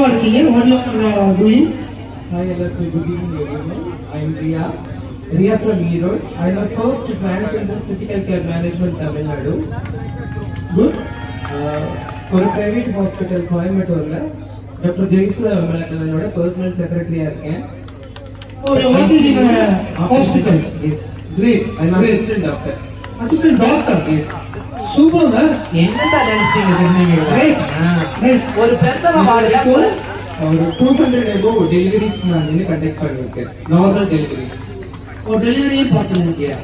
என்னவா இருக்கீங்க what you are doing Hi, hello, good evening everyone. I'm Ria. Ria from Erode. I'm a first transgender critical care management Tamil Nadu. Good Uh, ஒரு private hospital கோயம்புத்தூர்ல doctor ஜெய்சுலா என்னோட personal செக்ரட்டரியா இருக்கேன் oh you working in hospital yes great I'm assistant doctor assistant doctor yes நினைச்சீங்க திருநெல்வேலியில? Great. ஆ. Nice ஒரு பிரசவ வார்டுல ஒரு ஒரு டூ ஹண்ட்ரட் எபோ டெலிவரிஸ் நான் வந்து கண்டக்ட் பண்ணியிருக்கேன். நார்மல் டெலிவரிஸ் ஓ டெலிவரியும் பார்த்துருக்கீங்க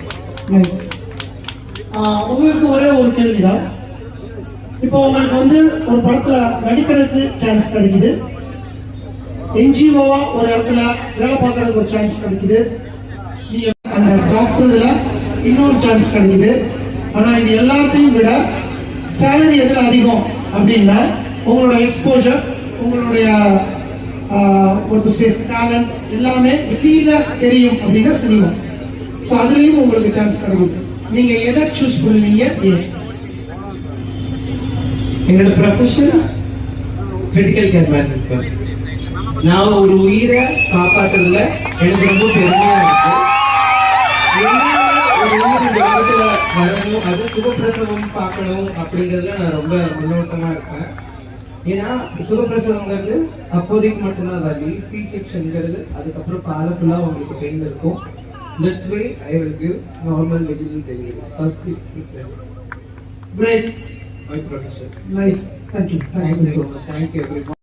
நைஸ் உங்களுக்கு ஒரே ஒரு கேள்விதான். இப்போ உங்களுக்கு வந்து ஒரு படத்துல நடிக்கிறதுக்கு சான்ஸ் கிடைக்குது. என்ஜிஓவா ஒரு இடத்துல வேலை பார்க்கறதுக்கு ஒரு சான்ஸ் கிடைக்குது. நீங்க அந்த டாக்டர்ல இன்னொரு சான்ஸ் கிடைக்குது. ஆனா இது எல்லாத்தையும் விட சேலரி எதுல அதிகம் அப்படின்னா உங்களோட எக்ஸ்போஷர் உங்களுடைய ஒரு டேலண்ட் எல்லாமே வெளியில தெரியும் அப்படின்னா சினிமா. ஸோ அதுலயும் உங்களுக்கு சான்ஸ் கிடைக்கும். நீங்க எதை சூஸ் பண்ணுவீங்க? ஏன் என்னோட ப்ரொஃபஷன் கிரிட்டிக்கல் கேர் மேனேஜ்மெண்ட் நான் ஒரு உயிரை காப்பாற்றுறதுல எனக்கு ரொம்ப பெருமையா இருக்கு. ஒரு உயிர் இந்த வரணும் அது சுகப்பிரசவம் பார்க்கணும் அப்படிங்கிறதுல நான் ரொம்ப முன்னோட்டமா இருக்கேன். ஏன்னா சுகப்பிரசவங்கிறது அப்போதைக்கு மட்டும்தான் வலி சி செக்ஷன்ங்கிறது அதுக்கப்புறம் கால ஃபுல்லா உங்களுக்கு பெயின் இருக்கும். That's way I will give normal vaginal delivery first preference great my profession nice thank you thank you much. Thank you everyone.